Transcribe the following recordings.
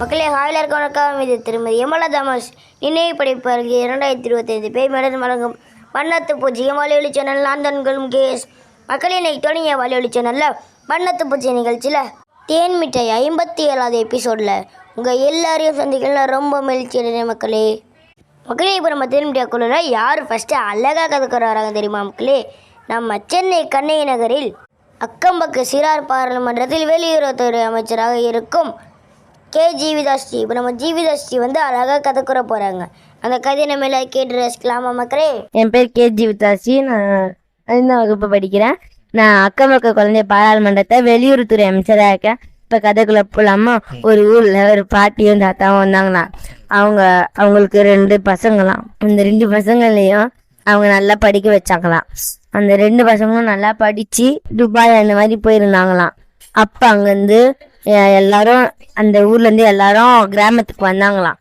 மக்களே ஹாயில் இருக்க வணக்கம். இது திருமதி யமலா தாமஸ். நினைவு படைப்பாளர்கள் இரண்டாயிரத்தி இருபத்தைந்து பேய் மேடம் வழங்கும் வண்ணத்து பூஜ்ஜியம் வாலியொலி சேனல் நான் கேஸ். மக்களே இன்னைக்கு தொடங்கிய வாலியொலி சேனலில் வண்ணத்து பூஜ்ஜிய நிகழ்ச்சியில் தேன் மிட்டாய் ஐம்பத்தி ஏழாவது எபிசோடில் உங்கள் எல்லாரையும் சந்திக்கலாம் ரொம்ப மகிழ்ச்சி அடைகிறேன் மக்களே. மக்களே இப்போ நம்ம தேன் மிட்டாய் குழுவில் யார் ஃபஸ்ட்டு அழகாக கற்றுக்கிற வராங்க தெரியுமா மக்களே? நம்ம சென்னை கண்ணகி நகரில் அக்கம்பக்க சிறார் பாராளுமன்றத்தில் வெளியுறவுத்துறை அமைச்சராக இருக்கும் கே ஜீவிதாஸ்ரீ. இப்போ நம்ம ஜீவிதாஸ்ரீ வந்து அழகாக கதை கூற போகிறாங்க அந்த கதை நம்ம எல்லாம் கேட்டு ரசிக்கலாமா மக்களே? என் பேர் கே ஜீவிதாஸ்ரீ. நான் ஐந்தாம் வகுப்பு படிக்கிறேன். நான் அக்கம் பக்க குழந்தை பாராளுமன்றத்தை வெளியுறவுத்துறை அமைச்சராக இருக்கேன். இப்போ கதைக்குள்ள போகலாமா ஒரு ஊரில் ஒரு பாட்டியும் தாத்தாவும் வந்தாங்களாம் அவங்க அவங்களுக்கு ரெண்டு பசங்களாம். அந்த ரெண்டு பசங்களையும் அவங்க நல்லா படிக்க வச்சாங்களாம். அந்த ரெண்டு பசங்களும் நல்லா படித்து துபாய் அந்த மாதிரி போயிருந்தாங்களாம். அப்போ அங்கேருந்து எல்லாரும் அந்த ஊர்லேருந்து எல்லாரும் கிராமத்துக்கு வந்தாங்களாம்.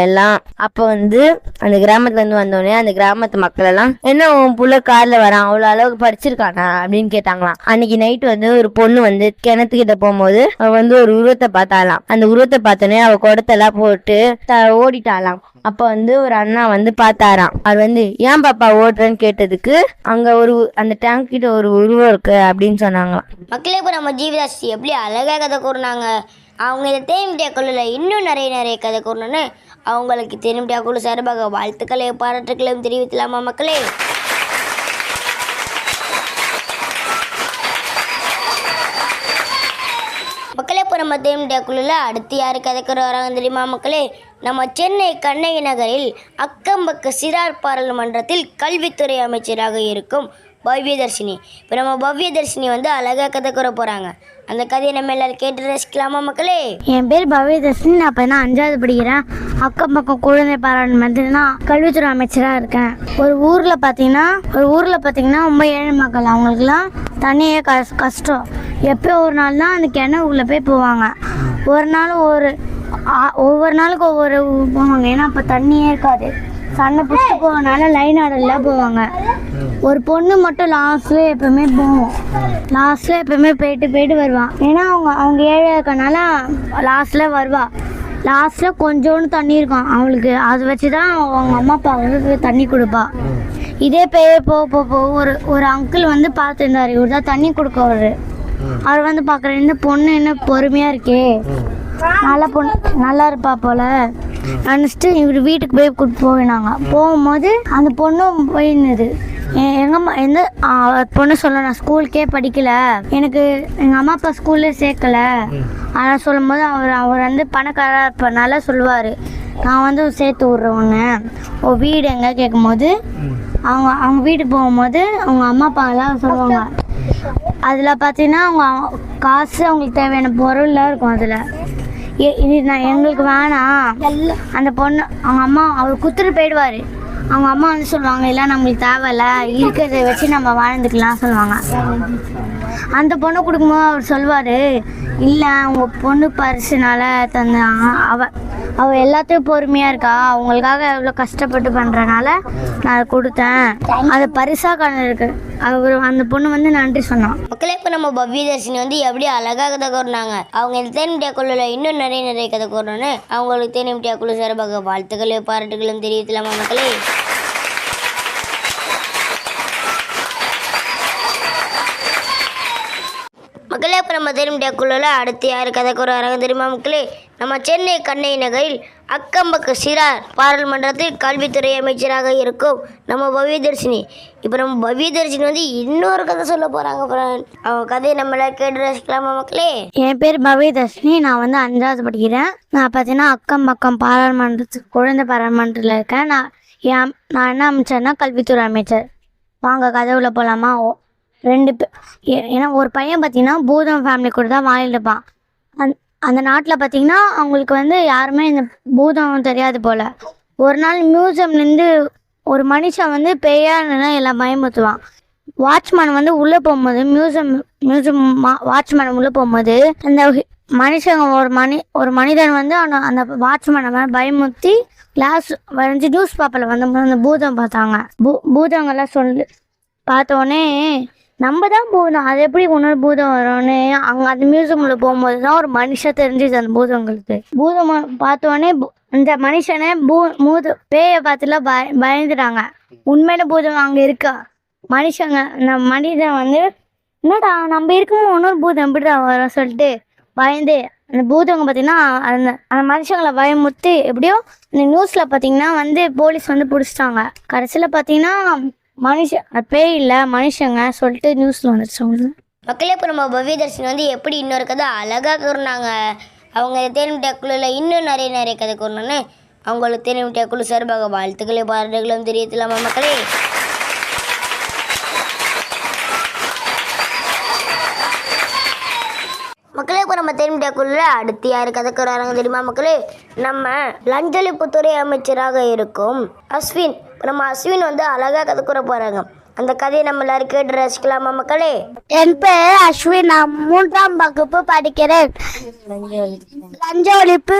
எல்லாம். அப்போ வந்து அந்த கிராமத்துல இருந்து வந்தோடனே அந்த கிராமத்து மக்கள் எல்லாம் என்ன உன் புள்ள கார்ல வரான்? அவ்வளோ அளவுக்கு படிச்சிருக்கானா? அப்படின்னு கேட்டாங்களாம். அன்னைக்கு நைட் வந்து ஒரு பொண்ணு வந்து கிணத்துக்கிட்ட போகும்போது அவ வந்து ஒரு உருவத்தை பார்த்தாலாம் அந்த உருவத்தை பார்த்தோன்னே அவ குடத்தெல்லாம் போட்டு த- ஓடிட்டாளாம். அப்போ வந்து ஒரு அண்ணா வந்து பார்த்தாராம். அது வந்து ஏன் பாப்பா ஓடுறேன்னு கேட்டதுக்கு அங்க ஒரு அந்த டேங்க் கிட்ட ஒரு உருவம் இருக்கு அப்படின்னு சொன்னாங்களாம். மக்களே இப்போ நம்ம ஜீவிதாசி எப்படி அழகாக கதை கூறினாங்க. அவங்க இந்த தேனிமிட்டியா குழுவில் இன்னும் நிறைய நிறைய கதை கூறணும்னு அவங்களுக்கு தேனிமிட்டியா குழு சார்பாக வாழ்த்துக்களை பாராட்டுக்களையும் தெரிவிக்கலாமா மக்களே? மக்களே இப்போ நம்ம தேனிமிட்டியா குழுவில் அடுத்து யார் கதைக்கிற வராங்க தெரியுமா மக்களே? நம்ம சென்னை கண்ணகி நகரில் அக்கம்பக்க சிறார் பாராளுமன்றத்தில் கல்வித்துறை அமைச்சராக இருக்கும் பவ்யதர்ஷினி இப்போ நம்ம பவ்யதர்ஷினி வந்து அழகாக கதை கூற போகிறாங்க அந்த கதையை நம்ம எல்லாரும் கேட்டு ரசிக்கலாமா மக்களே? என் பேர் பவ்யதர்ஷினி நான் இப்போ தான் அஞ்சாவது படிக்கிறேன். அக்கம் பக்கம் குழந்தை பாராளுமன்றத்தில் நான் கல்வித்துறை அமைச்சராக இருக்கேன். ஒரு ஊரில் பார்த்தீங்கன்னா ஒரு ஊரில் பார்த்தீங்கன்னா ரொம்ப ஏழை மக்கள். அவங்களுக்குலாம் தண்ணியே கஷ்டம். எப்போ ஒரு நாள் தான் அந்த உள்ளே போய் போவாங்க. ஒரு நாள் ஒரு ஒவ்வொரு நாளுக்கு ஒவ்வொரு ஊர் போவாங்க. ஏன்னா அப்போ தண்ணியே இருக்காது. சண்டை பிடிச்சிட்டு போவனால லைன் ஆர்டரில் போவாங்க. ஒரு பொண்ணு மட்டும் லாஸ்ட்ல எப்பவுமே போகும். லாஸ்ட்ல எப்பவுமே போயிட்டு போயிட்டு வருவான் ஏன்னா அவங்க அவங்க ஏழை இருக்கனால லாஸ்ட்ல வருவா. லாஸ்ட்ல கொஞ்சோண்டு தண்ணி இருக்கும். அவளுக்கு அதை வச்சு தான் அவங்க அம்மா அப்பா வந்து தண்ணி கொடுப்பா. இதே பேய போ போக போக ஒரு ஒரு அங்கிள் வந்து பார்த்துருந்தாரு. இவர் தான் தண்ணி கொடுக்கவர் அவர் வந்து பார்க்குற இந்த பொண்ணு என்ன பொறுமையாக இருக்கே. நல்ல பொண்ணு நல்லா இருப்பா போல. நினச்சிட்டு இவர் வீட்டுக்கு போய் கூட்டு போயினாங்க போகும்போது அந்த பொண்ணும் போயிருந்தது எங்கள் அம்மா எந்த பொண்ணு சொல்ல நான் ஸ்கூலுக்கே படிக்கல. எனக்கு எங்கள் அம்மா அப்பா ஸ்கூல்லே சேர்க்கல. ஆனால் சொல்லும்போது அவர் அவர் வந்து பணக்காரர் இருப்பனால சொல்லுவார். நான் வந்து சேர்த்து விட்றேன் ஒன்று ஓ வீடு எங்கே? கேட்கும்போது அவங்க அவங்க வீட்டுக்கு போகும்போது அவங்க அம்மா அப்பா எல்லாம் சொல்லுவாங்க. அதில் பார்த்தீங்கன்னா அவங்க காசு அவங்களுக்கு தேவையான பொருள்லாம் இருக்கும் அதில். இது நான் எங்களுக்கு வேணாம். அந்த பொண்ணு அவங்க அம்மா அவர் குத்துட்டு போயிடுவார். அவங்க அம்மா வந்து சொல்லுவாங்க இல்லை நம்மளுக்கு தேவையில்ல. இருக்கிறத வச்சு நம்ம வாழ்ந்துக்கலாம் சொல்லுவாங்க. அந்த பொண்ணு கொடுக்கும்போது அவர் சொல்லுவார் இல்லை அவங்க பொண்ணு பரிசுனால தந்தாங்க அவ அவள் எல்லாத்தையும் பொறுமையாக இருக்கா அவங்களுக்காக எவ்வளோ கஷ்டப்பட்டு பண்ணுறனால நான் கொடுத்தேன். அது பரிசாக கண்ணு இருக்கு அவர் அந்த பொண்ணு வந்து நன்றி சொன்னான். மக்களே இப்போ நம்ம பவ்யதர்ஷினி வந்து எப்படி அழகாக கதை கூறினாங்க. அவங்க இந்த தேனிமிட்டியா குழுவில் இன்னும் நிறைய நிறைய கதை கூறணும்னு அவங்களுக்கு தேனிமிட்டியா குழு சார்பாக வாழ்த்துக்களையும் பாராட்டுகளும் தெரியலாமா மக்களே? மக்களே அப்புறம் நம்ம தேனிமிட்டியா குழுவில் அடுத்து யார் கதை கூற தெரியுமா மக்களே? நம்ம சென்னை கண்ணை நகரில் அக்கம்பக்க சிறார் பாராளுமன்றத்தில் கல்வித்துறை அமைச்சராக இருக்கும் நம்ம பவ்யதர்ஷினி இப்போ நம்ம பவ்யதர்ஷினி வந்து இன்னொரு கதை சொல்ல போகிறாங்க அவங்க கதையை நம்மள கேட்டு ரசிக்கலாமா மக்களே? என் பேர் பவ்யதர்ஷினி நான் வந்து அஞ்சாவது படிக்கிறேன். நான் பார்த்தீங்கன்னா அக்கம் பக்கம் பாராளுமன்றத்துக்கு குழந்தை பாராளுமன்றத்தில் இருக்கேன். நான் என் நான் என்ன அமைச்சர்னா கல்வித்துறை அமைச்சர். வாங்க கதவுல போகலாமா ஓ ரெண்டு பே ஏ- ஏன்னா ஒரு பையன் பார்த்திங்கன்னா பூதம் ஃபேமிலி கூட தான் வாழ்ந்துட்டு இருப்பான் அந் அந்த நாட்டில் பார்த்திங்கன்னா அவங்களுக்கு வந்து யாருமே இந்த பூதம் தெரியாது போல். ஒரு நாள் மியூசியம்லேருந்து ஒரு மனுஷன் வந்து பேயான்னு எல்லாம் பயமுத்துவான் வாட்ச்மேன் வந்து உள்ளே போகும்போது மியூசியம் மியூசியம் வாட்ச்மேன் உள்ளே போகும்போது அந்த மனுஷங்க ஒரு மனி ஒரு மனிதன் வந்து அவன் அந்த வாட்ச்மேனை மேலே பயமுறுத்தி கிளாஸ் வரைஞ்சி நியூஸ் பேப்பரில் வந்து அந்த பூதம் பார்த்தாங்க. பூ பூதங்கள்லாம் சொல்லு பார்த்தோன்னே நம்ம தான் பூதம். அது எப்படி இன்னொரு பூதம் வரும்னு அங்கே அந்த மியூசியமில் போகும்போது தான் ஒரு மனுஷன் தெரிஞ்சுது அந்த பூதங்களுக்கு பூதம் பார்த்தோன்னே இந்த மனுஷனை பூ மூத பேயை பார்த்துலாம் பய பயந்துட்டாங்க. உண்மையில பூதம் அங்கே இருக்கா? மனுஷங்க நம்ம மனிதன் வந்து என்னடா நம்ம இருக்கும்போது இன்னொரு பூதம் எப்படிடா வரும் சொல்லிட்டு பயந்து அந்த பூதவங்க பார்த்தீங்கன்னா அந்த அந்த மனுஷங்களை பயமுறுத்தி எப்படியோ இந்த நியூஸில் பார்த்தீங்கன்னா வந்து போலீஸ் வந்து பிடிச்சிட்டாங்க. கடைசியில் பார்த்தீங்கன்னா மனுஷன் பேய் இல்லை மனுஷங்க சொல்லிட்டு நியூஸில் வந்துருச்சு அவங்களுக்கு. மக்களே இப்போ நம்ம பவ்யதர்ஷினி வந்து எப்படி இன்னொரு கதை அழகாக கூறினாங்க. அவங்க தேனிமிட்டா குழுவில் இன்னும் நிறைய நிறைய கதை கூறணுன்னு அவங்களுக்கு தேனிமிட்டா குழு சார்பாக வாழ்த்துக்களை பாராட்டுகளும் தெரியலாமா மக்களே மக்களே இப்போ நம்ம தேனிமிட்டா அடுத்து யார் கதை தெரியுமா மக்களே? நம்ம லஞ்சளிப்புத்துறை அமைச்சராக இருக்கும் அஸ்வின். நம்ம அஸ்வின் வந்து அழகாக கதை போறாங்க. போகிறாங்க அந்த கதையை நம்ம எல்லாரும் கேட்டு ரசிக்கலாமா மக்களே? என் பேர் அஸ்வின். நான் மூன்றாம் வகுப்பு படிக்கிறேன். லஞ்ச ஒழிப்பு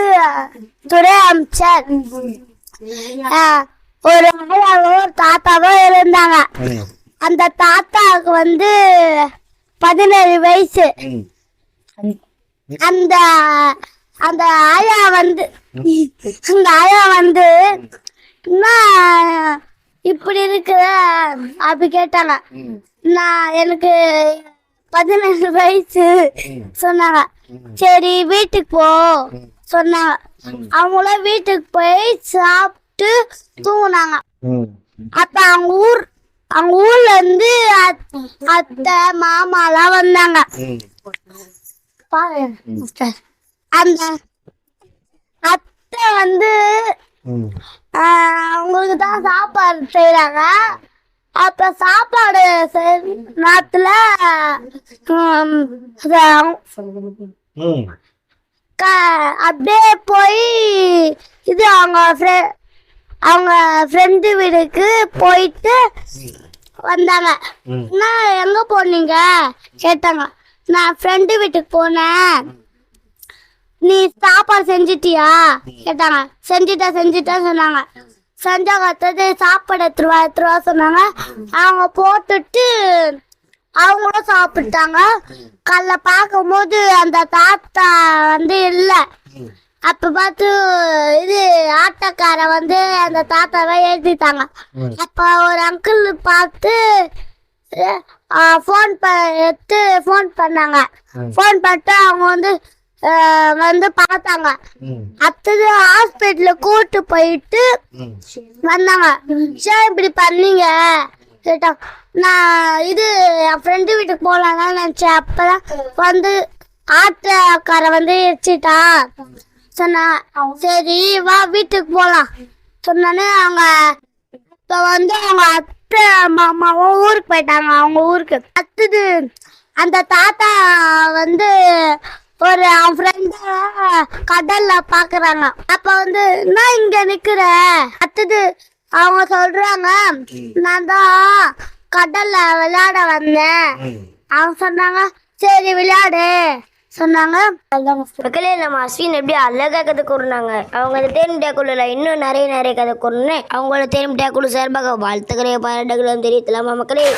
துறை அமைச்சர். ஆஹ், ஒரு ஆயாவும் ஒரு தாத்தாவும் இருந்தாங்க. அந்த தாத்தாவுக்கு வந்து பதினேழு வயசு. அந்த அந்த ஆயா வந்து அந்த ஆயா வந்து என்ன இப்படி இருக்குத? அப்படி கேட்டாங்க. நான் எனக்கு பதினேழு வயசு சொன்னாங்க. சரி வீட்டுக்கு போ சொன்னாங்க. அவங்களும் வீட்டுக்கு போய் சாப்பிட்டு தூங்குனாங்க. அப்ப அவங்க ஊர் அவங்க ஊர்ல இருந்து அத்தை மாமாலாம் வந்தாங்க. அந்த அத்தை வந்து அவங்களுக்கு தான் சாப்பாடு செய்யறாங்க அப்ப சாப்பாடு நேரத்துல அப்படியே போய் இது அவங்க அவங்க ஃப்ரெண்டு வீட்டுக்கு போயிட்டு வந்தாங்க. நான் எங்க போனீங்க? கேட்டாங்க. நான் ஃப்ரெண்டு வீட்டுக்கு போனேன். நீ சாப்பாடு செஞ்சிட்டியா? கேட்டாங்க. செஞ்சுட்டா செஞ்சுட்டா சொன்னாங்க. செஞ்சாங்க அடுத்தது சாப்பாடு எடுத்துருவா எடுத்துருவா சொன்னாங்க. அவங்க போட்டுட்டு அவங்களும் சாப்பிட்டாங்க. காலைல பார்க்கும்போது அந்த தாத்தா வந்து இல்லை. அப்ப பார்த்து இது ஆட்டோக்கார வந்து அந்த தாத்தாவை ஏற்றிட்டாங்க அப்ப ஒரு அங்கிள் பார்த்து ஃபோன் எடுத்து ஃபோன் பண்ணாங்க. ஃபோன் பண்ணிட்டு அவங்க வந்து வந்து பார்த்தாங்க. அடுத்தது ஹாஸ்பிட்டலில் கூட்டு போயிட்டு வந்தாங்க. சார் இப்படி பண்ணீங்க? கேட்டாங்க நான் இது என் ஃப்ரெண்டு வீட்டுக்கு போகலாம் தான் நினச்சேன். அப்பதான் வந்து ஆட்டோக்கார வந்து எரிச்சிட்டான் சொன்னாங்க சரி வா வீட்டுக்கு போகலாம் சொன்னோன்னே அவங்க இப்போ வந்து அவங்க அத்தை ஊருக்கு போயிட்டாங்க அவங்க ஊருக்கு. அடுத்தது அந்த தாத்தா வந்து ஒரு அவன் ஃப்ரெண்ட கடல்ல பாக்குறாங்க. அப்ப வந்து நான் இங்க நிக்கிற? அடுத்தது அவங்க சொல்றாங்க நான் தான் கடல்ல விளையாட வந்தேன். அவங்க சொன்னாங்க சரி விளையாடு. சொன்னாங்க. மக்களே நம்ம அஸ்வின் எப்படி அழகா கதை கூறினாங்க அவங்க தேனிமிட்டா குழுல இன்னும் நிறைய நிறைய கதை கூறணுன்னு அவங்களோட தேனிமிட்டா குழு சார்பாக வாழ்த்துக்கிற பாராட்டுகளும் தெரியலாமா மக்களே?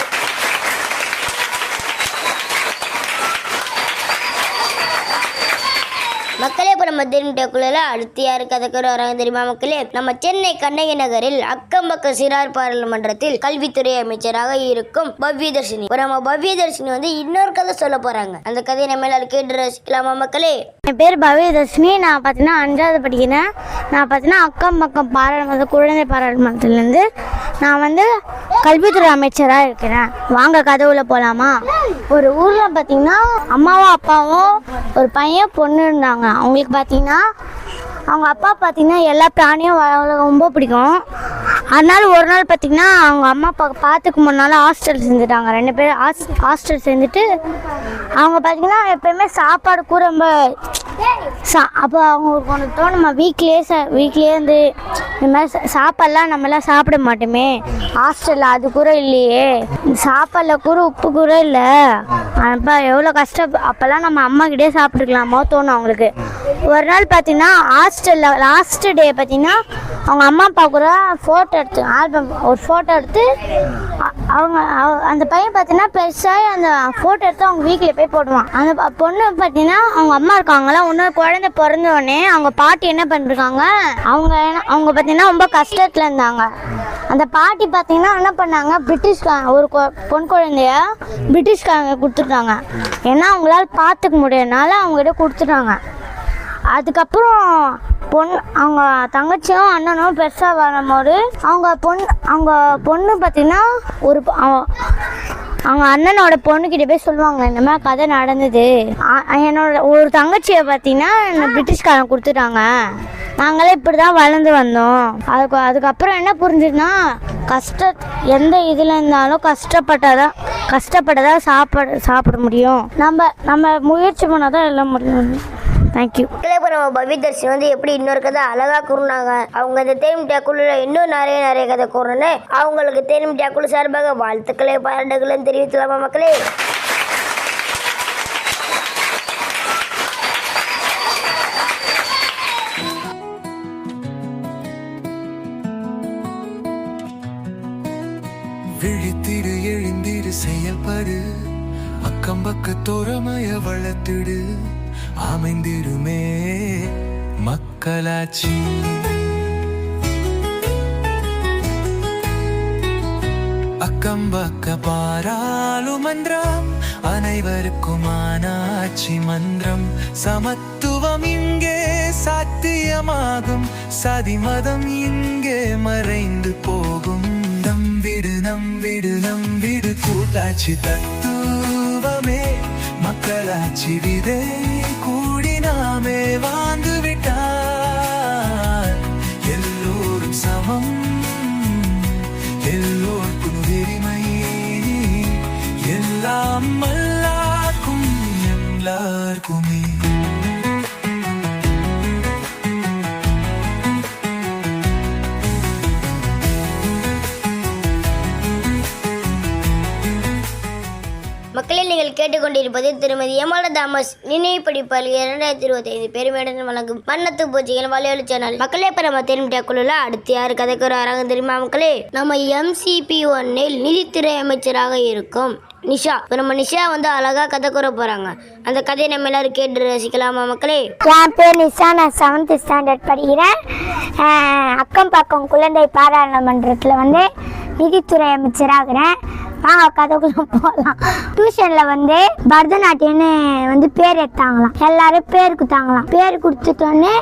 மக்களே நம்ம திரும்பிட்டக்குள்ள அடுத்து யாரு கதைக்கு வராங்க தெரியுமா மக்களே? நம்ம சென்னை கண்ணகி நகரில் அக்கம் பக்க சிறார் பாராளுமன்றத்தில் கல்வித்துறை அமைச்சராக இருக்கும் பவ்யதர்ஷினி. நம்ம பவ்யதர்ஷினி வந்து இன்னொரு கதை சொல்ல போறாங்க. அந்த கதையை நம்ம எல்லாரும் கேட்டு ரசிக்கலாமா மக்களே? என் பேர் பவ்யதர்ஷினி. நான் பார்த்தீங்கன்னா அஞ்சாவது படிக்கிறேன். நான் பார்த்தீங்கன்னா அக்கம் பக்கம் பாராளுமன்ற குழந்தை பாராளுமன்றத்துலேருந்து நான் வந்து கல்வித்துறை அமைச்சராக இருக்கிறேன். வாங்க கதவுல போகலாமா ஒரு ஊரில் பார்த்தீங்கன்னா அம்மாவும் அப்பாவும் ஒரு பையன் பொண்ணு இருந்தாங்க. அவங்களுக்கு பார்த்தீங்கன்னா அவங்க அப்பா பார்த்தீங்கன்னா எல்லா பிராணியும் வள- ரொம்ப பிடிக்கும். அதனால ஒரு நாள் பார்த்தீங்கன்னா அவங்க அம்மா அப்பா பார்த்துக்கு முன்னால ஹாஸ்டல் செஞ்சுட்டாங்க ரெண்டு பேரும் ஹாஸ்டல் செஞ்சுட்டு அவங்க பார்த்தீங்கன்னா எப்பயுமே சாப்பாடு கூட ரொம்ப அப்போ அவங்களுக்கு ஒன்று தோணுமா? வீட்லேயே ச வீட்லேயே இந்த மாதிரி சாப்பாடுலாம் நம்மலாம் சாப்பிட மாட்டோமே. ஹாஸ்டலில் அது கூட இல்லையே. சாப்பாடில் கூட உப்பு கூட இல்லை. அப்போ எவ்வளோ கஷ்டம். அப்போல்லாம் நம்ம அம்மா கிட்டே சாப்பிட்டுக்கலாமோ தோணும் அவங்களுக்கு. ஒரு நாள் பார்த்தீங்கன்னா ஹாஸ்டலில் லாஸ்ட் டே பார்த்தீங்கன்னா அவங்க அம்மா அப்பா கூட ஃபோட்டோ எடுத்து ஆல்பம் ஒரு ஃபோட்டோ எடுத்து அவங்க அவ- அந்த பையன் பார்த்தீங்கன்னா பெருசாக அந்த ஃபோட்டோ எடுத்து அவங்க வீட்டில் போய் போடுவான். அந்த பொண்ணு பார்த்தீங்கன்னா அவங்க அம்மா இருக்காங்களா இன்னொரு குழந்தை பிறந்தோடனே அவங்க பாட்டி என்ன பண்ணிருக்காங்க? அவங்க என்ன- அவங்க பார்த்தீங்கன்னா ரொம்ப கஷ்டத்தில் இருந்தாங்க. அந்த பாட்டி பார்த்தீங்கன்னா என்ன பண்ணாங்க? பிரிட்டிஷ்காரங்க ஒரு கொ- பொன் குழந்தைய பிரிட்டிஷ்காரங்க கொடுத்துட்டாங்க. ஏன்னா அவங்களால பார்த்துக்க முடியாதனால அவங்ககிட்ட கொடுத்துட்டாங்க. அதுக்கப்புறம் பொண் அவங்க தங்கச்சியும் அண்ணனும் பெருசாக வரும்போது அவங்க பொண்ணு அவங்க பொண்ணு பார்த்தீங்கன்னா ஒரு அவங்க அண்ணனோட பொண்ணுக்கிட்ட போய் சொல்லுவாங்க இந்த மாதிரி கதை நடந்தது. என்னோட ஒரு தங்கச்சியை பார்த்தீங்கன்னா என்ன பிரிட்டிஷ்காரன் கொடுத்துட்டாங்க. நாங்களே இப்படி தான் வளர்ந்து வந்தோம். அதுக்கு அதுக்கப்புறம் என்ன புரிஞ்சுதுன்னா கஷ்ட எந்த இதில் இருந்தாலும் கஷ்டப்பட்டாதான் கஷ்டப்பட்டதான் சாப்பிட சாப்பிட முடியும். நம்ம நம்ம முயற்சி பண்ணால் தான் எல்லாம் முடியும். தேங்க்யூ இப்போ நம்ம பவிதர்ஷன் வந்து எப்படி இன்னொரு கதை அழகா கூறினாங்க. அவங்க இந்த தேனிமிட்டியா குழுல இன்னும் நிறைய நிறைய கதை கூறணுன்னு அவங்களுக்கு தேனிமிட்டியா குழு சார்பாக வாழ்த்துக்களை பாராட்டுகளும் தெரிவிக்கலாமா மக்களே? விழித்திடு எழுந்திடு செயல்படு. அக்கம் பக்க தோரமய வளர்த்திடு. அமைந்திடுமே மக்களாட்சி அக்கம் பக்க பாராளுமன்றம் அனைவருக்கும் ஆனாட்சி மன்றம். சமத்துவம் இங்கே சாத்தியமாகும். சதிமதம் இங்கே மறைந்து போகும். நம்பிடு நம்பிடு நம்பிடு கூட்டாட்சி தத்துவமே. மக்களாட்சி விதை. எல்லாமே வாழ்ந்து விட்டார். எல்லோரும் சமம். எல்லோருக்கும் உரிமை எல்லாம் கேட்டுக்கொண்டிருப்பது திருமதி எமல தாமஸ். நினைவு படிப்பாளி இரண்டாயிரத்தி இருபத்தி ஐந்து பெருமையுடன் வழங்கும் மன்னத்து பூஜைகள் வலையொலி சேனல். மக்களே இப்போ நம்ம குழுல அடுத்து யார் கதைக்கு வராங்க தெரியுமா மக்களே? நம்ம எம்சிபி ஒன்னில் நிதித்துறை அமைச்சராக இருக்கும் நிஷா. இப்போ நம்ம நிஷா வந்து அழகா கதை கூற போறாங்க. அந்த கதையை நம்ம எல்லாரும் கேட்டு ரசிக்கலாமா மக்களே? என் பேர் நிஷா. நான் செவன்த் ஸ்டாண்டர்ட் படிக்கிறேன். அக்கம் பக்கம் குழந்தை பாராளுமன்றத்தில் வந்து நிதித்துறை அமைச்சராகிறேன். வாங்க கதைக்குள்ள போகலாம் டியூஷனில் வந்து பரதநாட்டியம்னு வந்து பேர் எடுத்தாங்களாம். எல்லாரும் பேர் கொடுத்தாங்களாம். பேர் கொடுத்துட்டோன்னே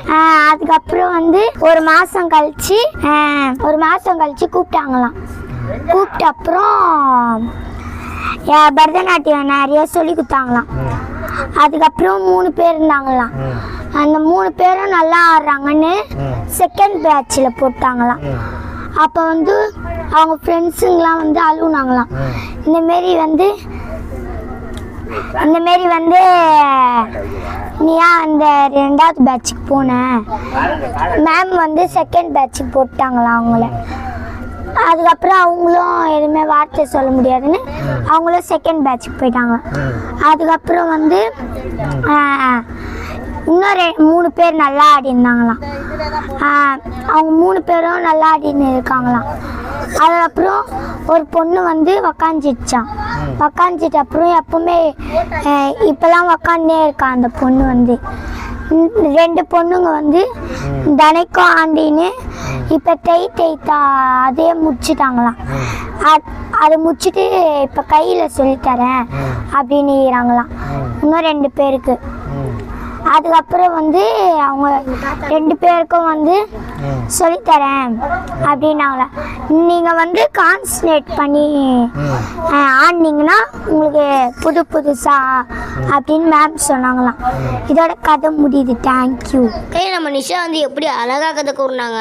அதுக்கப்புறம் வந்து ஒரு மாதம் கழிச்சு ஒரு மாதம் கழிச்சு கூப்பிட்டாங்களாம். கூப்பிட்ட அப்புறம் பரதநாட்டியம் நிறைய சொல்லி கொடுத்தாங்களாம். அதுக்கப்புறம் மூணு பேர் இருந்தாங்களாம். அந்த மூணு பேரும் நல்லா ஆடுறாங்கன்னு செகண்ட் பேட்சில் போட்டாங்களாம். அப்போ வந்து அவங்க ஃப்ரெண்ட்ஸுங்களாம் வந்து அழுவுனாங்களாம். இந்தமாரி வந்து இந்த மாரி வந்து நீ ஏன் அந்த ரெண்டாவது பேட்சுக்கு போன. மேம் வந்து செகண்ட் பேட்சுக்கு போட்டாங்களாம் அவங்கள. அதுக்கப்புறம் அவங்களும் எதுவுமே வார்த்தை சொல்ல முடியாதுன்னு அவங்களும் செகண்ட் பேட்சுக்கு போயிட்டாங்க. அதுக்கப்புறம் வந்து இன்னும் ரெ மூணு பேர் நல்லா ஆடி இருந்தாங்களாம் ஆஹ், அவங்க மூணு பேரும் நல்லா ஆடின்னு இருக்காங்களாம். அதுக்கப்புறம் ஒரு பொண்ணு வந்து உக்காந்துச்சான் உக்காந்துட்டு அப்புறம் எப்பவுமே ஆஹ், இப்பெல்லாம் உக்காந்தே இருக்கா அந்த பொண்ணு வந்து. ரெண்டு பொண்ணுங்க வந்து தினைக்கும் ஆண்டின்னு இப்போ டெய் டெய்த்தா அதே முடிச்சுட்டாங்களாம். அத்- அதை முடிச்சுட்டு இப்போ கையில் சொல்லித்தரேன் அப்படின்னு இருக்கிறாங்களாம் இன்னும் ரெண்டு பேருக்கு. அதுக்கப்புறம் வந்து அவங்க ரெண்டு பேருக்கும் வந்து சொல்லித்தரேன் அப்படின்னாங்களா நீங்கள் வந்து கான்சன்ட்ரேட் பண்ணி ஆடினீங்கன்னா உங்களுக்கு புது புதுசாக அப்படின்னு மேம் சொன்னாங்களாம். இதோட கதை முடியுது. தேங்க்யூ கே நம்ம நிஷா வந்து எப்படி அழகா கதை கூறினாங்க?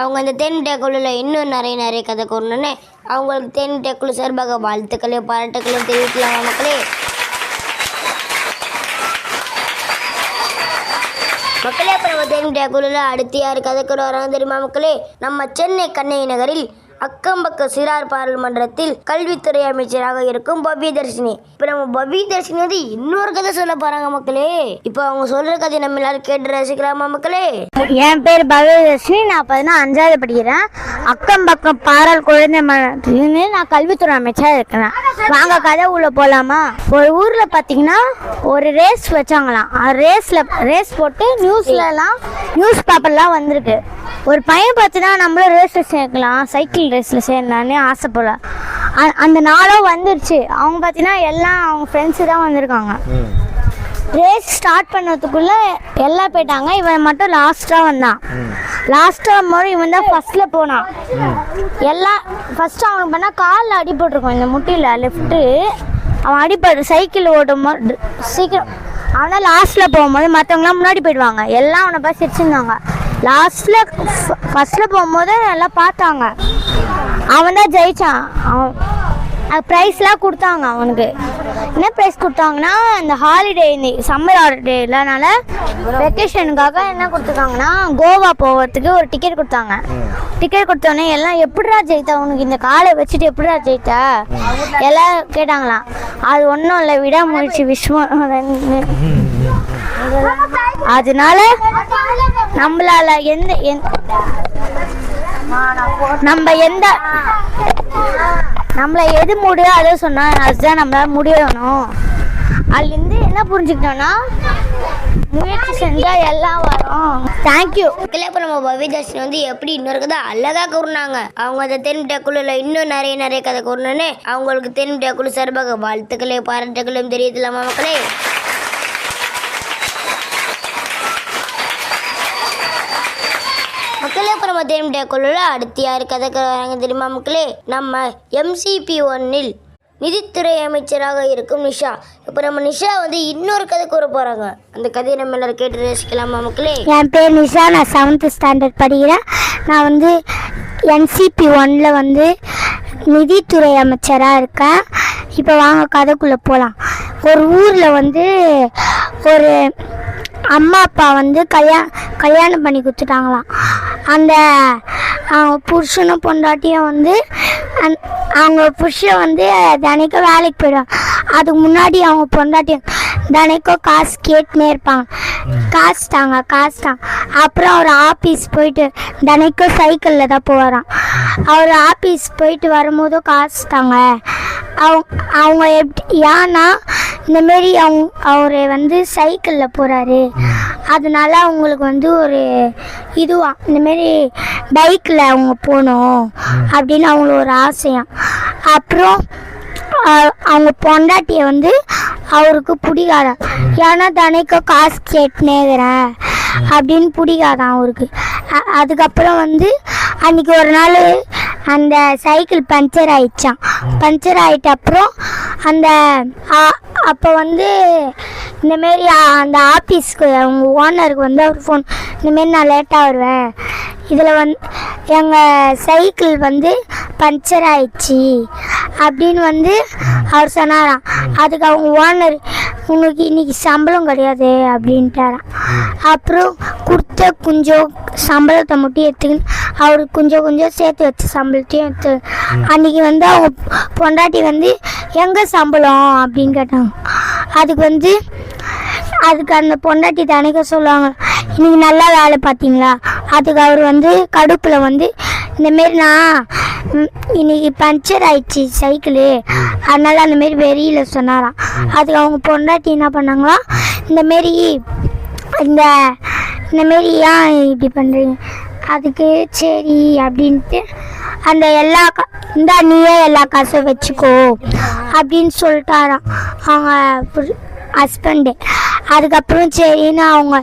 அவங்க அந்த தேனிமிட்டியா குழுல இன்னும் நிறைய நிறைய கதை கூறணுன்னு அவங்களுக்கு தேனிமிட்டியா குழு சார்பாக வாழ்த்துக்களையும் பாராட்டுக்களையும் தெரிவிக்கலாம் மக்களே? மக்களே இப்போ நம்ம தேனிமிட்டியா குழுல அடுத்து யார் கதை கூட வராங்க தெரியுமா மக்களே? நம்ம சென்னை கண்ணை நகரில் அக்கம் பக்க சிறார் பாராளுமன்றத்தில் கல்வித்துறை அமைச்சராக இருக்கும் பவ்ய தர்ஷினி. இப்போ நம்ம பவ்ய தர்ஷினி வந்து இன்னொரு கதை சொல்ல போறாங்க மக்களே. இப்போ அவங்க சொல்ற கதை நம்ம எல்லாரும் கேட்டு ரசிக்கலாமா மக்களே? என் பேர் பகவதர்ஷினி நான் பார்த்தீங்கன்னா அஞ்சாவது படிக்கிறேன். அக்கம் பக்கம் பாரல் குழந்தை மன்றத்திலிருந்து நான் கல்வித்துறை அமைச்சராக இருக்கிறேன். வாங்க கதை உள்ள போகலாமா ஒரு ஊரில் பார்த்தீங்கன்னா ஒரு ரேஸ் வச்சாங்களாம். ரேஸில் ரேஸ் போட்டு நியூஸ்லலாம் நியூஸ் பேப்பர்லாம் வந்திருக்கு. ஒரு பையன் பார்த்தீங்கன்னா நம்மளும் ரேஸில் சேர்க்கலாம் சைக்கிள் ரேஸில் சேரலான்னு ஆசைப்படல. அ- அந்த நாளும் வந்துருச்சு. அவங்க பார்த்தீங்கன்னா எல்லாம் அவங்க ஃப்ரெண்ட்ஸு தான் வந்திருக்காங்க. ரேஸ் ஸ்டார்ட் பண்ணதுக்குள்ள எல்லாம் போயிட்டாங்க. இவன் மட்டும் லாஸ்ட்டாக வந்தான். லாஸ்ட்டாக வரும்போது இவன் தான் ஃபர்ஸ்ட்ல போனான். எல்லாம் ஃபர்ஸ்ட் அவனுக்கு பண்ணால் காலில் அடிபட்டிருக்கும். இந்த முட்டியில் லெஃப்ட்டு அவன் அடிபட்டு சைக்கிள் ஓட்டும் சீக்கிரம். அவனா லாஸ்ட்டில் போகும்போது மற்றவங்களாம் முன்னாடி போயிடுவாங்க. எல்லாம் அவனை பார்த்து சிரிச்சிருந்தாங்க. லாஸ்ட்டில் ஃபர்ஸ்ட்டில் போகும்போது எல்லாம் பார்த்தாங்க. அவன் தான் ஜெயிச்சான். அவன் ப்ரைஸ்லாம் கொடுத்தாங்க அவனுக்கு. என்ன ப்ரைஸ் கொடுத்தாங்கன்னா இந்த ஹாலிடே இந்த சம்மர் ஹாலிடே இல்லைனால வெக்கேஷனுக்காக என்ன கொடுத்துருக்காங்கன்னா கோவா போகிறதுக்கு ஒரு டிக்கெட் கொடுத்தாங்க. டிக்கெட் கொடுத்தோடனே எல்லாம் எப்படிடா ஜெயித்தா? உனக்கு இந்த காலை வச்சுட்டு எப்படிடா ஜெயித்தா? எல்லாம் கேட்டாங்களாம். அது ஒன்றும் இல்லை விடாமுயற்சி விஸ்வம் அதனால நம்மளால எந்த எந்த- நம்ம எந்த நம்மளை எது முடியும் அதை சொன்னா அதுதான் நம்மளால முடியணும். அதுலேருந்து என்ன புரிஞ்சுக்கிட்டோம்னா முயற்சி செஞ்சா எல்லாம் வரும். தேங்க்யூ மக்களே இப்போ நம்ம பவிதர்ஷன் வந்து எப்படி இன்னொரு கதை அழகா கூறினாங்க. அவங்க அந்த தென்மிட்டா குழுல இன்னும் நிறைய நிறைய கதை கூறினே அவங்களுக்கு தென்மிட்டா குழு சார்பாக வாழ்த்துக்களே பாராட்டுகளும் தெரியுதுலாமா மக்களே? மக்களே குழுல அடுத்து யார் கதை வராங்க தெரியுமா மக்களே? நம்ம எம்சிபி ஒன்னில் நிதித்துறை அமைச்சராக இருக்கும் நிஷா. இப்போ நம்ம நிஷா வந்து இன்னொரு கதை கூற போறாங்க. அந்த கதையை நம்ம எல்லாரும் கேட்டு ரசிக்கலாமா மக்களே? என் பேர் நிஷா. நான் செவன்த்து ஸ்டாண்டர்ட் படிக்கிறேன். நான் வந்து என்சிபி ஒன்ல வந்து நிதித்துறை அமைச்சராக இருக்கேன். இப்போ வாங்க கதைக்குள்ளே போகலாம் ஒரு ஊரில் வந்து ஒரு அம்மா அப்பா வந்து கல்யாண கல்யாணம் பண்ணி கொடுத்துட்டாங்களாம். அந்த அவங்க புருஷனும் பொண்டாட்டியும் வந்து அந் அவங்க புருஷன் வந்து தினைக்கும் வேலைக்கு போயிடுவாங்க. அதுக்கு முன்னாடி அவங்க பொண்டாட்டி தினைக்கும் காசு கேட்டுனே இருப்பாங்க. காசு தாங்க காசு தாங்க அப்புறம் அவர் ஆஃபீஸ் போயிட்டு தினைக்கும் சைக்கிளில் தான் போவாராம். அவர் ஆஃபீஸ் போயிட்டு வரும்போதும் காசு தாங்க. அவங்க அவங்க எப்படி ஏன்னா இந்தமாரி அவங்க அவர் வந்து சைக்கிளில் போகிறாரு அதனால அவங்களுக்கு வந்து ஒரு இதுவா இந்தமாரி பைக்கில் அவங்க போகணும் அப்படின்னு அவங்களுக்கு ஒரு ஆசையாம் அப்புறம் அவங்க பொண்டாட்டியை வந்து அவருக்கு பிடிக்காத. ஏன்னா தனிக்கு காசு கேட்டுனேங்கிறேன் அப்படின்னு பிடிக்காதான் அவருக்கு. அதுக்கப்புறம் வந்து அன்னைக்கு ஒரு நாள் அந்த சைக்கிள் பஞ்சர் ஆயிடுச்சான் பஞ்சர் ஆகிட்ட அப்புறம் அந்த அப்போ வந்து இந்தமாரி அந்த ஆஃபீஸ்க்கு அவங்க ஓனருக்கு வந்து அவர் ஃபோன் இந்தமாரி நான் லேட்டாக வருவேன். இதில் வந்து எங்கள் சைக்கிள் வந்து பஞ்சர் ஆயிடுச்சு. அப்படின்னு வந்து அவர் சொன்னாராம். அதுக்கு அவங்க ஓனர் உனக்கு இன்னைக்கு சம்பளம் கிடையாது அப்படின்ட்டாராம். அப்புறம் கொடுத்த கொஞ்சம் சம்பளத்தை மட்டும் எடுத்துக்கின்னு அவருக்கு கொஞ்சம் கொஞ்சம் சேர்த்து வச்ச சம்பளத்தையும் எடுத்து அன்னைக்கு வந்து அவங்க பொண்டாட்டி வந்து எங்கே சம்பளம் அப்படின்னு கேட்டாங்க. அதுக்கு வந்து அதுக்கு அந்த பொண்டாட்டி தனிக்க சொல்லுவாங்க. இன்னைக்கு நல்லா வேலை பார்த்தீங்களா? அதுக்கு அவர் வந்து கடுப்பில் வந்து இந்தமாரி நான் இன்னைக்கு பஞ்சர் ஆயிடுச்சு சைக்கிளு. அதனால அந்த மாரி வெறியில் சொன்னாராம். அதுக்கு அவங்க பொண்டாட்டி என்ன பண்ணாங்களா? இந்தமாரி இந்த இந்தமாரி ஏன் இப்படி பண்ணுறீங்க அதுக்கு சரி அப்படின்ட்டு அந்த எல்லா கா இந்தா நீயே எல்லா காசும் வச்சுக்கோ அப்படின்னு சொல்லிட்டாராம். அவங்க ஹஸ்பண்டு அதுக்கப்புறம் சரின்னு அவங்க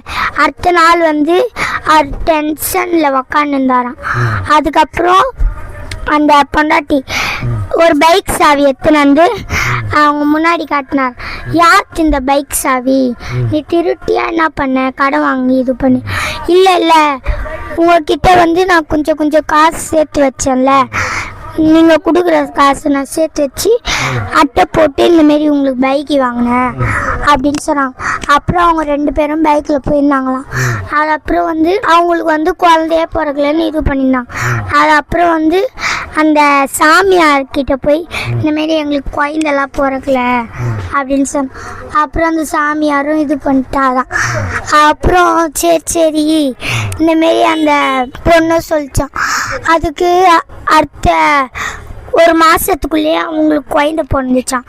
அடுத்த நாள் வந்து அவர் டென்ஷனில் உக்காந்துருந்தாராம். அதுக்கப்புறம் அந்த பொண்டாட்டி ஒரு பைக் சாவி எடுத்துன்னு வந்து அவங்க முன்னாடி காட்டினார் யாருக்கு இந்த பைக் சாவி? நீ திருட்டியா என்ன பண்ண? கடன் வாங்கி இது பண்ணி. இல்லை இல்லை. உங்ககிட்ட வந்து நான் கொஞ்சம் கொஞ்சம் காசு சேர்த்து வச்சேன்ல. நீங்கள் கொடுக்குற காசு நான் சேர்த்து வச்சு அட்டை போட்டு இந்தமாரி உங்களுக்கு பைக்கு வாங்கினேன் அப்படின்னு சொன்னாங்க. அப்புறம் அவங்க ரெண்டு பேரும் பைக்கில் போயிருந்தாங்களாம். அது அப்புறம் வந்து அவங்களுக்கு வந்து குழந்தைய பிறக்கலன்னு இது பண்ணியிருந்தாங்க. அது அப்புறம் வந்து அந்த சாமியார்கிட்ட போய் இந்தமாரி எங்களுக்கு குழந்தெல்லாம் பிறக்கல அப்படின்னு சொன்ன அப்புறம் அந்த சாமியாரும் இது பண்ணிட்டாராம். அப்புறம் சரி சரி. இந்தமாரி அந்த பொண்ணை சொல்லிச்சான். அதுக்கு அடுத்த ஒரு மாதத்துக்குள்ளேயே அவங்களுக்கு குழந்த பிறந்துச்சான்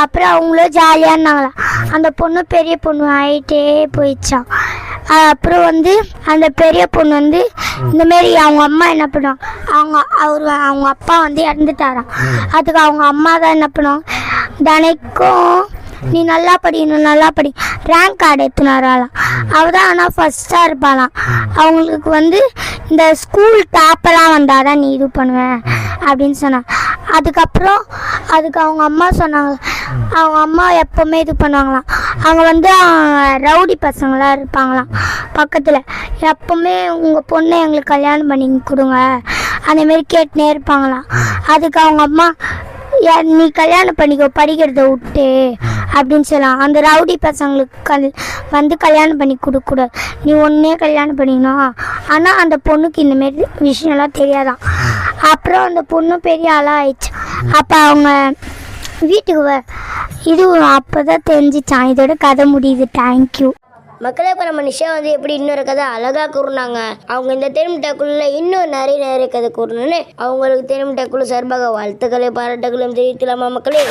அப்புறம் அவங்களும் ஜாலியாக இருந்தாங்களாம் அந்த பொண்ணு பெரிய பொண்ணு ஆகிட்டே போயிடுச்சான் அப்புறம் வந்து அந்த பெரிய பொண்ணு வந்து இந்தமாரி அவங்க அம்மா என்ன பண்ணுவாங்க அவங்க அவர் அவங்க அப்பா வந்து இறந்துட்டாராம். அதுக்கு அவங்க அம்மா தான் என்ன பண்ணுவாங்க தனைக்கும் நீ நல்லா படி இன்னும் நல்லா படி. ரேங்க் கார்டு எடுத்துனாராலாம் அவள் தான் ஆனால் ஃபஸ்ட்டாக இருப்பாளாம். அவங்களுக்கு வந்து இந்த ஸ்கூல் டாப்பெல்லாம் வந்தால் தான் நீ இது பண்ணுவேன் அப்படின்னு சொன்னான் அதுக்கப்புறம் அதுக்கு அவங்க அம்மா சொன்னாங்க. அவங்க அம்மா எப்போவுமே இது பண்ணுவாங்களாம். அவங்க வந்து ரவுடி பசங்களாக இருப்பாங்களாம் பக்கத்தில். எப்போவுமே உங்கள் பொண்ணை எங்களுக்கு கல்யாணம் பண்ணி கொடுங்க. அந்தமாரி கேட்டுனே இருப்பாங்களாம். அதுக்கு அவங்க அம்மா நீ கல்யாணம் பண்ணிக்கோ படிக்கிறத விட்டு அப்படின்னு சொல்லலாம். அந்த ரவுடி பசங்களுக்கு கல் வந்து கல்யாணம் பண்ணி கொடுக்கக்கூடாது. நீ ஒன்றே கல்யாணம் பண்ணிக்கணும். ஆனால் அந்த பொண்ணுக்கு இந்தமாரி விஷயம்லாம் தெரியாதான். அப்புறம் அந்த பொண்ணு பெரிய ஆளாக ஆயிடுச்சு. அப்போ அவங்க வீட்டுக்கு வ இது அப்போ தான் தெரிஞ்சிச்சான் இதோட கதை முடியுது. தேங்க்யூ மக்களே இப்போ நம்ம நிஷா வந்து எப்படி இன்னொரு கதை அழகாக கூறினாங்க. அவங்க இந்த தெருமிட்டாக்குள்ள இன்னும் நிறைய நிறைய கதை கூறணும்னு அவங்களுக்கு தெருமிட்டாக்குள்ள சார்பாக வாழ்த்துக்களை பாராட்டுகளும் தெரிவிக்கலாமா மக்களே?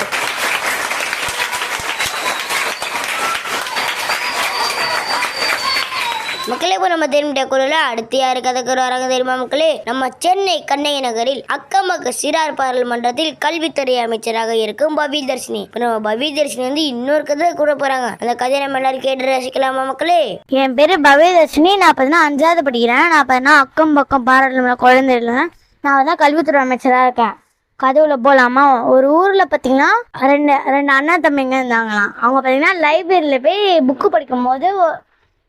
மக்களே இப்போ நம்ம தெருமிட்டாக்குள்ள அடுத்து யாரு கதைக்கு வராங்க தெரியுமா மக்களே? நம்ம சென்னை கண்ணகி நகரில் அக்கமக்க சிறார் பாராளுமன்றத்தில் கல்வித்துறை அமைச்சராக இருக்கும் பவி தர்ஷினி. இப்போ நம்ம பவி தர்ஷினி வந்து இன்னொரு கதை கூட போறாங்க. அந்த கதையை நம்ம எல்லாரும் கேட்டு ரசிக்கலாமா மக்களே? என் பேர் பவேதர்ஷினி நான் பார்த்தீங்கன்னா அஞ்சாவது படிக்கிறேன். நான் பார்த்தீங்கன்னா அக்கம் பக்கம் பாராளுமன்ற குழந்தை இல்லை. நான் வந்து கல்வித்துறை அமைச்சராக இருக்கேன். கதவுல போகலாமா ஒரு ஊரில் பார்த்தீங்கன்னா ரெண்டு ரெண்டு அண்ணா தம்பிங்க இருந்தாங்களாம். அவங்க பார்த்தீங்கன்னா லைப்ரரியில் போய் புக்கு படிக்கும் போது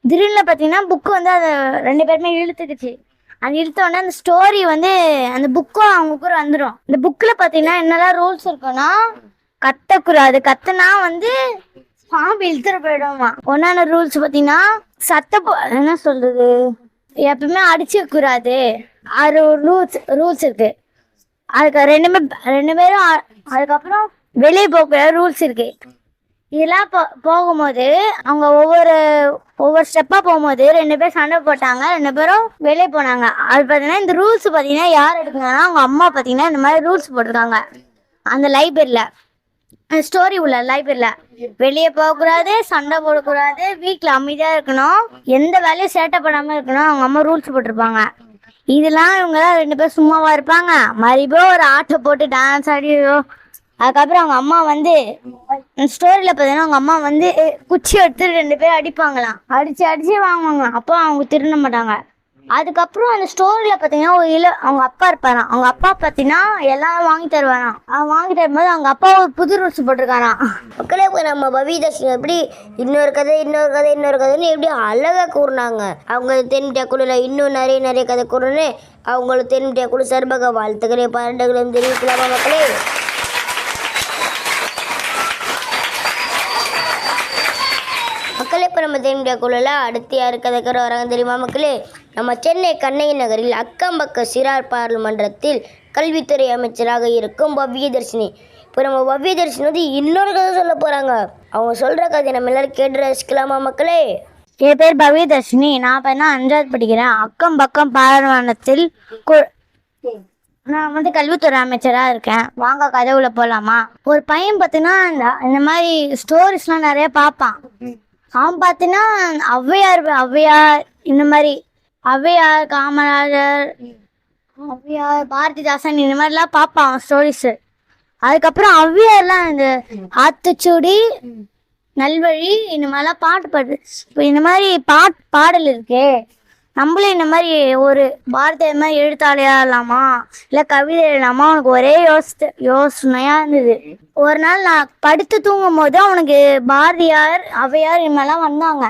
திடீர்னு பார்த்தீங்கன்னா புக்கு வந்து அதை ரெண்டு பேருமே இழுத்துக்குச்சு. அது இழுத்த உடனே அந்த ஸ்டோரி வந்து அந்த புக்கும் அவங்க கூட வந்துடும் இந்த புக்கில் பார்த்தீங்கன்னா என்னெல்லாம் ரூல்ஸ் இருக்குன்னா கத்தக்கூடாது. கத்துனா வந்து பாம்பு இழுத்துட்டு போயிடுமா ஒன்னான ரூல்ஸ் பார்த்தீங்கன்னா சத்த போ- என்ன சொல்றது? எப்பவுமே அடிச்சுக்க கூடாது அது ஒரு ரூல்ஸ் ரூல்ஸ் இருக்கு. அதுக்கு ரெண்டுமே ரெண்டு பேரும் அதுக்கப்புறம் வெளியே போகக்கூடாது. ரூல்ஸ் இருக்கு. இதெல்லாம் போ போகும்போது அவங்க ஒவ்வொரு ஒவ்வொரு ஸ்டெப்பாக போகும்போது ரெண்டு பேரும் சண்டை போட்டாங்க. ரெண்டு பேரும் வெளியே போனாங்க. அது பார்த்தீங்கன்னா இந்த ரூல்ஸ் பார்த்தீங்கன்னா யார் எடுக்குங்கன்னா அவங்க அம்மா பார்த்தீங்கன்னா இந்த மாதிரி ரூல்ஸ் போட்டிருக்காங்க. அந்த லைப்ரரியில் ஸ்டோரி உள்ள லைப்ரரியில் வெளியே போகக்கூடாது சண்டை போடக்கூடாது வீட்டில் அமைதியாக இருக்கணும். எந்த வேலையும் சேட்டை பண்ணாமல் இருக்கணும். அவங்க அம்மா ரூல்ஸ் போட்டிருப்பாங்க. இதெல்லாம் இவங்க ரெண்டு பேரும் சும்மாவா இருப்பாங்க. மறுபடியும் ஒரு ஆட்டை போட்டு டான்ஸ் ஆடி அதுக்கப்புறம் அவங்க அம்மா வந்து ஸ்டோரியில் பார்த்தீங்கன்னா அவங்க அம்மா வந்து குச்சி எடுத்து ரெண்டு பேரும் அடிப்பாங்களாம். அடித்து அடித்து வாங்குவாங்க அப்போ அவங்க திருந்த மாட்டாங்க. அதுக்கப்புறம் அந்த ஸ்டோரியில் பார்த்தீங்கன்னா ஒரு இல அவங்க அப்பா இருப்பாராம். அவங்க அப்பா பார்த்தீங்கன்னா எல்லாம் வாங்கி தருவாராம். அவன் வாங்கி தரும்போது அவங்க அப்பா ஒரு புது ரூல்ஸ் போட்டிருக்காராம். மக்களே இப்போ நம்ம பவிதர்ஷன் எப்படி இன்னொரு கதை இன்னொரு கதை இன்னொரு கதைன்னு எப்படி அழகாக கூறினாங்க. அவங்க தென்மிட்டியா குழுவில் இன்னும் நிறைய நிறைய கதை கூறுன்னு அவங்களுக்கு தென்மிட்டியா குழு சார்பாக வாழ்த்துக்களை பாராட்டுகளும் தெரிவிக்கலாமா மக்களே. கதையினுடைய குழல நம்ம தென்மிட்டியா கதை அடுத்து யாரு கதைக்கிற வராங்க தெரியுமா மக்களே? நம்ம சென்னை கண்ணகி நகரில் அக்கம்பக்க சிறார் பாராளுமன்றத்தில் கல்வித்துறை அமைச்சராக இருக்கும் பவ்யதர்ஷினி. இப்போ நம்ம பவ்யதர்ஷினி வந்து இன்னொரு கதை சொல்ல போகிறாங்க அவங்க சொல்கிற கதை நம்ம எல்லோரும் கேட்டு ரசிக்கலாமா மக்களே? என் பேர் பவ்யதர்ஷினி. நான் பையனா அஞ்சாவது படிக்கிறேன். அக்கம் பக்கம் பாராளுமன்றத்தில் நான் வந்து கல்வித்துறை அமைச்சராக இருக்கேன். வாங்க கதவுல போகலாமா ஒரு பையன் பார்த்தீங்கன்னா இந்த மாதிரி ஸ்டோரிஸ்லாம் நிறைய பார்ப்பான். அவன் பார்த்தீங்கன்னா ஔவையார் ஔவையார் இந்த மாதிரி ஔவையார் காமராஜர் ஔவையார் பாரதிதாசன் இந்த மாதிரிலாம் பார்ப்பான் ஸ்டோரிஸு அதுக்கப்புறம் ஔவையார்லாம் இந்த ஆத்துச்சூடி நல்வழி இந்த மாதிரிலாம் பாட்டு பாடு. இப்போ இந்த மாதிரி பாட் பாடல் இருக்கே. நம்மளும் இந்த மாதிரி ஒரு பாரதி இந்த மாதிரி எழுத்தாளையாடலாமா இல்லை கவிதை எழுதலாமா? அவனுக்கு ஒரே யோசி யோசனையாக இருந்தது. ஒரு நாள் நான் படுத்து தூங்கும் போது அவனுக்கு பாரதியார் இந்த மாதிரிலாம் வந்தாங்க.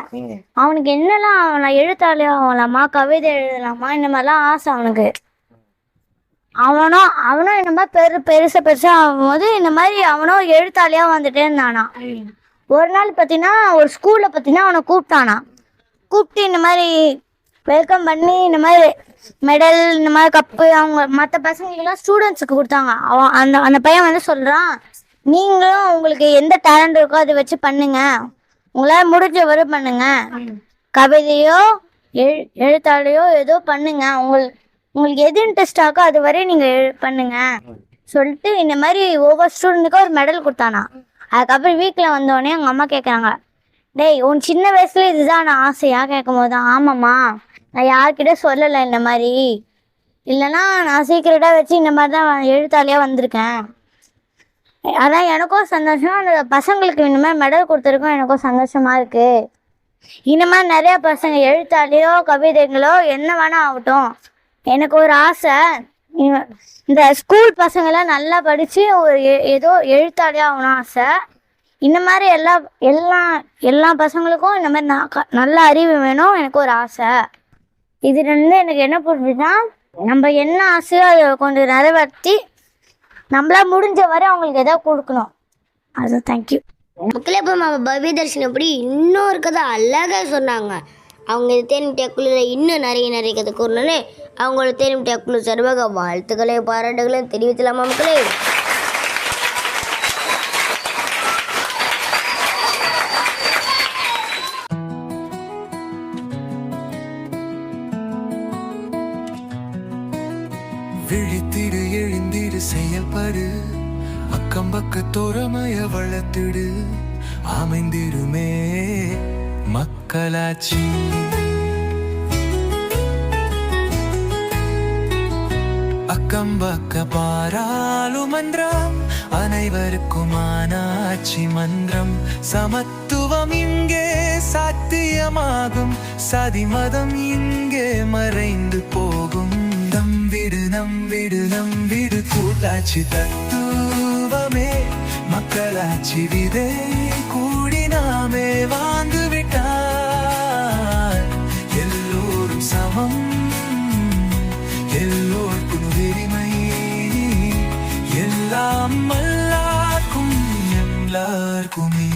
அவனுக்கு என்னெல்லாம் நான் எழுத்தாளி ஆகலாமா கவிதை எழுதலாமா இந்த மாதிரிலாம் ஆசை அவனுக்கு. அவனும் அவனும் இந்த மாதிரி பெரு பெருசா பெருசா ஆகும்போது இந்த மாதிரி அவனும் எழுத்தாளியா வந்துட்டே இருந்தானா. ஒரு நாள் பார்த்தீங்கன்னா ஒரு ஸ்கூல்ல பார்த்தீங்கன்னா அவனை கூப்பிட்டானா. கூப்பிட்டு இந்த மாதிரி வெல்கம் பண்ணி இந்த மாதிரி மெடல் இந்த மாதிரி கப்பு அவங்க மற்ற பசங்களுக்கெல்லாம் ஸ்டூடெண்ட்ஸுக்கு கொடுத்தாங்க. அவன் அந்த அந்த பையன் வந்து சொல்கிறான் நீங்களும் உங்களுக்கு எந்த டேலண்ட் இருக்கோ அதை வச்சு பண்ணுங்க. உங்களால் முடிஞ்ச வரை பண்ணுங்க. கவிதையோ எழு எழுத்தாளையோ ஏதோ பண்ணுங்க. உங்கள் உங்களுக்கு எது இன்ட்ரெஸ்ட் ஆகோ அது வரையும் நீங்கள் பண்ணுங்க. சொல்லிட்டு இந்த மாதிரி ஒவ்வொரு ஸ்டூடெண்ட்டுக்கும் ஒரு மெடல் கொடுத்தானா. அதுக்கப்புறம் வீட்டில் வந்தோடனே எங்கள் அம்மா கேட்குறாங்க டேய் உன் சின்ன வயசுல இதுதான் நான் ஆசையா? கேட்கும் போது ஆமாம்மா. நான் யார்கிட்ட சொல்லலை இந்த மாதிரி. இல்லைன்னா நான் சீக்கிரட்டாக வச்சு இந்த மாதிரி தான் எழுத்தாளியாக வந்திருக்கேன். அதான் எனக்கும் சந்தோஷம் அந்த பசங்களுக்கு இந்த மாதிரி மெடல் கொடுத்துருக்கோம் எனக்கும் சந்தோஷமாக இருக்குது இந்த மாதிரி நிறையா பசங்க எழுத்தாளியோ கவிதைகளோ என்ன வேணால் ஆகட்டும். எனக்கு ஒரு ஆசை. இந்த ஸ்கூல் பசங்களாம் நல்லா படித்து ஒரு ஏதோ எழுத்தாளியாக ஆகணும் ஆசை. இந்த மாதிரி எல்லா எல்லா எல்லா பசங்களுக்கும் இந்த மாதிரி நான் க- நல்ல அறிவு வேணும். எனக்கு ஒரு ஆசை. இது ரெண்டு எனக்கு என்ன புரிஞ்சுதுன்னா நம்ம என்ன ஆசையோ அதை கொஞ்சம் நிறைவேற்றி நம்மளா முடிஞ்ச வரை அவங்களுக்கு ஏதாவது கொடுக்கணும். அது தேங்க்யூ மக்களே இப்போ நம்ம பவ்ய தர்ஷன் எப்படி இன்னொரு கதை அழகாக சொன்னாங்க. அவங்க தேனிம் டேக்குள்ள இன்னும் நிறைய நிறைய கதை கூறணுன்னு அவங்களோட தேனிம் டேக்குழு சர்வக வாழ்த்துக்களையும் பாராட்டுகளையும் தெரிவிக்கலாமா மக்களே? அக்கம் வளர்த்திடு அமைந்திருமே மக்களாட்சி. அக்கம் பக்க பாராளுமன்றம் அனைவருக்கும் ஆனாட்சி மன்றம். சமத்துவம் இங்கே சாத்தியமாகும் சதிமதம் இங்கே மறைந்து போகும். நம்பிடு நம்பிடு நம்பிடு கூட்டாட்சி தத்துவமே. கலாச்சி விதை கூடி நாமே வாழ்ந்து விட்டார் எல்லோரும் சமம். எல்லோருக்கும் வெறிமை எல்லாம் எல்லாருக்கும் எல்லாருக்குமே.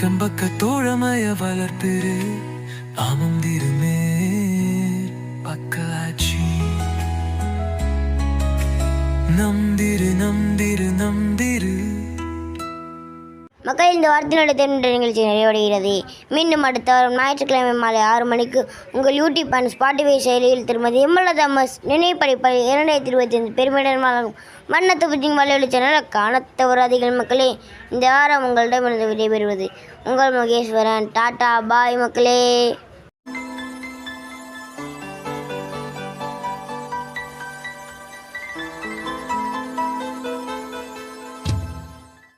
அக்கம் பக்க தோழமய வளர்த்திரு அமர்ந்திருமே பக்கலாட்சி நம்பிரு நம்பிரு நம்பிரு மக்கள் இந்த வாரத்தினுடைய தென்னின்ற நிகழ்ச்சி நிறைவடைகிறது. மீண்டும் அடுத்த வாரம் ஞாயிற்றுக்கிழமை மாலை ஆறு மணிக்கு உங்கள் யூடியூப் அண்ட் ஸ்பாட்டிஃபை செயலியில் திருமதி எம்எல்ஏ தாமஸ் நினைப்படைப்பல் இரண்டாயிரத்தி இருபத்தி ஐந்து பெருமிடன் வழங்கும் வண்ணத்து புஜிங் வலையொலி சேனல் காண தவறாதீர்கள் மக்களே. இந்த வாரம் உங்களிடமிருந்து விடைபெறுவது உங்கள் மகேஸ்வரன். டாடா பாய் மக்களே.